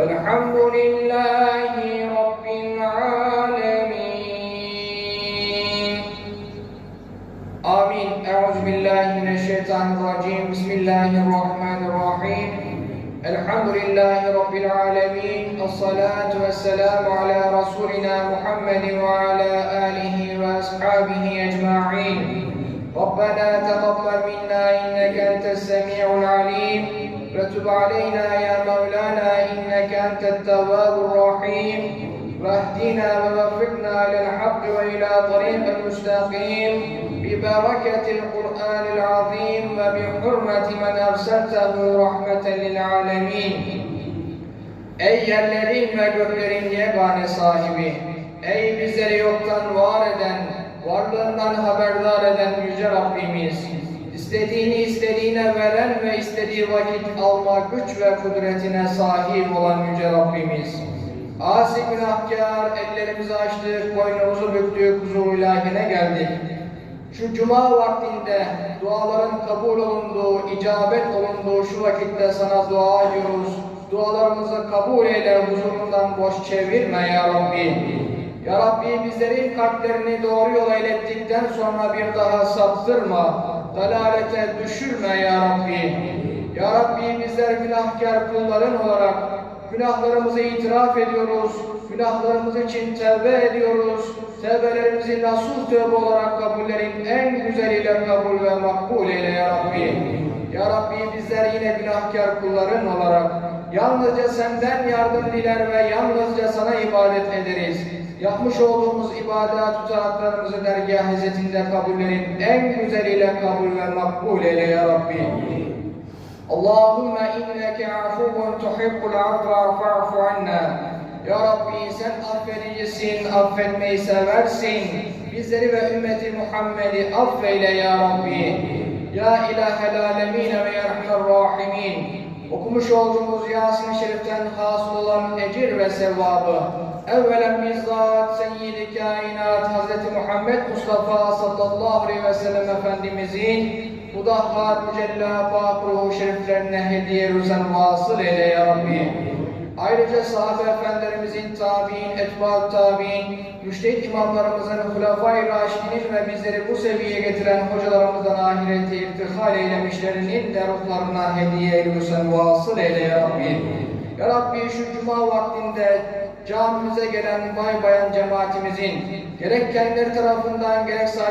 فالحمد لله رب العالمين. آمين. أعوذ بالله من الشيطان الرجيم. بسم الله الرحمن الرحيم. الحمد لله رب العالمين. الصلاة والسلام على رسولنا محمد وعلى آله وأصحابه أجمعين. ربنا تقبل منا إنك أنت السميع العليم. وتب علينا يا مولانا إنك أنت التواب الرحيم واهدنا ووفقنا إلى الحق وإلى طريق المستقيم ببركة القرآن العظيم وبحرمة من أرسلته رحمة للعالمين Ey yerlerin ve göklerin yegane sahibi, ey bizleri yoktan var eden, varlığından haberdar eden Yüce Rabbimiz, istediğini istediğine veren ve istediği vakit alma güç ve kudretine sahip olan Yüce Rabbimiz, asi günahkar, ellerimizi açtık, boynumuzu büktük, huzur ilahine geldik. Şu cuma vaktinde duaların kabul olunduğu, icabet olunduğu şu vakitte sana dua ediyoruz. Dualarımızı kabul eyle, huzurundan boş çevirme ya Rabbi. Ya Rabbi bizlerin kalplerini doğru yola ilettikten sonra bir daha saptırma, dalalete düşürme ya Rabbi. Ya Rabbi bizler günahkar kulların olarak günahlarımızı itiraf ediyoruz, günahlarımız için tevbe ediyoruz. Tevbelerimizi nasuh tövbe olarak kabullerin en güzeliyle kabul ve makbul eyle ya Rabbi. Ya Rabbi bizler yine günahkar kulların olarak yalnızca senden yardım diler ve yalnızca sana ibadet ederiz. Yapmış olduğumuz ibadet taatlarımızı dergah hizmetinde kabullerin en güzeliyle kabul ve makbul eyle ya Rabbi. Allahümme inneke afuvun tuhibbul afva fa'fu anna. Ya Rabbi sen affedicisin, affetmeyi seversin. Bizleri ve ümmeti Muhammed'i affeyle ya Rabbi. Ya ilahel alemine ve yerhamer rahimin. Okumuş olduğumuz Yasin-i Şerif'ten hasıl olan ecir ve sevabı, Evvelen bizzat Seyyid-i Kainat Hz. Muhammed Mustafa sallallahu aleyhi ve sellem Efendimizin mudahhar mücella pak ruhu şeriflerine hediye rüzen vasıl eyle ya Rabbi. Ayrıca sahabe efendilerimizin tabi'in, etbaat tabi'in, müştehit imamlarımızın, raşidinin ve bizleri bu seviyeye getiren hocalarımızdan ahireti iftihar eylemişlerinin de ruhlarına hediye eylüsen vasıl eyle ya Rabbi. Ya Rabbi şu cuma vaktinde camimize gelen bay bayan cemaatimizin gerek kendileri tarafından gerek salih